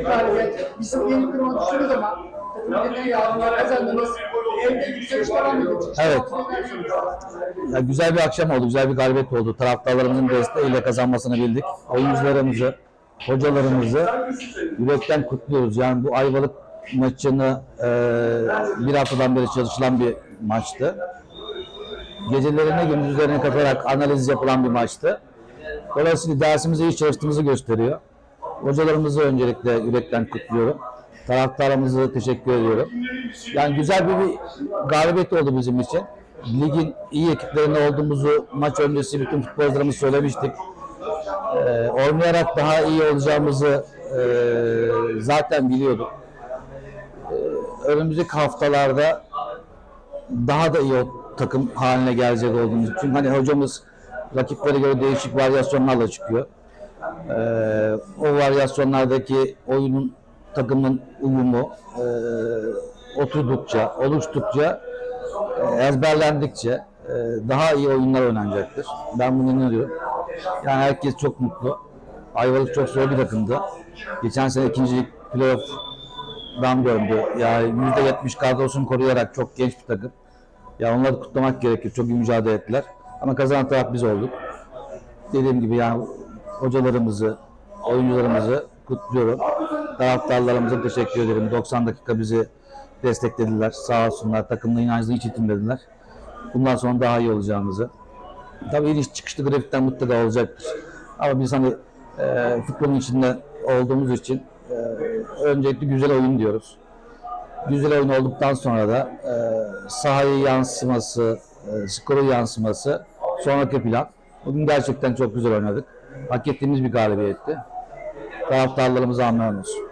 bir galibiyet. Bizim yeni duruma düştünüz ama takım yine yardımlar kazandınız. Evde yükseliş devam. Evet. Ya güzel bir akşam oldu, güzel bir galibiyet oldu. Taraftarlarımızın desteğiyle kazanmasını bildik. Oyuncularımızı, hocalarımızı yürekten kutluyoruz. Yani bu Ayvalık maçını e, bir haftadan beri çalışılan bir maçtı. Gecelerine gündüzlerine katarak analiz yapılan bir maçtı. Dolayısıyla dersimize iyi çalıştığımızı gösteriyor. Hocalarımızı öncelikle yürekten kutluyorum. Taraftarımızı teşekkür ediyorum. Yani güzel bir, bir galibiyet oldu bizim için. Ligin iyi ekiplerinde olduğumuzu maç öncesi bütün futbolcularımız söylemiştik. Ee, oynayarak daha iyi olacağımızı e, zaten biliyorduk. Ee, önümüzdeki haftalarda daha da iyi takım haline gelecek olduğumuz. Çünkü hani hocamız rakiplere göre değişik varyasyonlarla çıkıyor. Ee, o varyasyonlardaki oyunun takımın uyumu e, oturdukça, oluştukça, e, ezberlendikçe e, daha iyi oyunlar oynanacaktır. Ben bunu inanıyorum. Yani herkes çok mutlu. Ayvalık çok zor bir takımdı. Geçen sene ikincilik playoff'dan döndü. Yani %70 kadrosunu koruyarak çok genç bir takım. Ya onları kutlamak gerekir. Çok iyi mücadele ettiler. Ama kazanan taraf biz olduk. Dediğim gibi yani hocalarımızı, oyuncularımızı kutluyorum. Taraftarlarımıza teşekkür ederim. 90 dakika bizi desteklediler. Sağ olsunlar. Takımla inancını hiç yitirmediler. Bundan sonra daha iyi olacağımızı. Tabii iniş çıkışlı grafikten mutlaka olacaktır. Ama biz hani e, futbolun içinde olduğumuz için e, öncelikle güzel oyun diyoruz. Güzel oyun olduktan sonra da e, sahaya yansıması, e, skoru yansıması sonraki plan. Bugün gerçekten çok güzel oynadık. Hak ettiğimiz bir galibiyetti. Taraftarlarımıza anlayamıyoruz.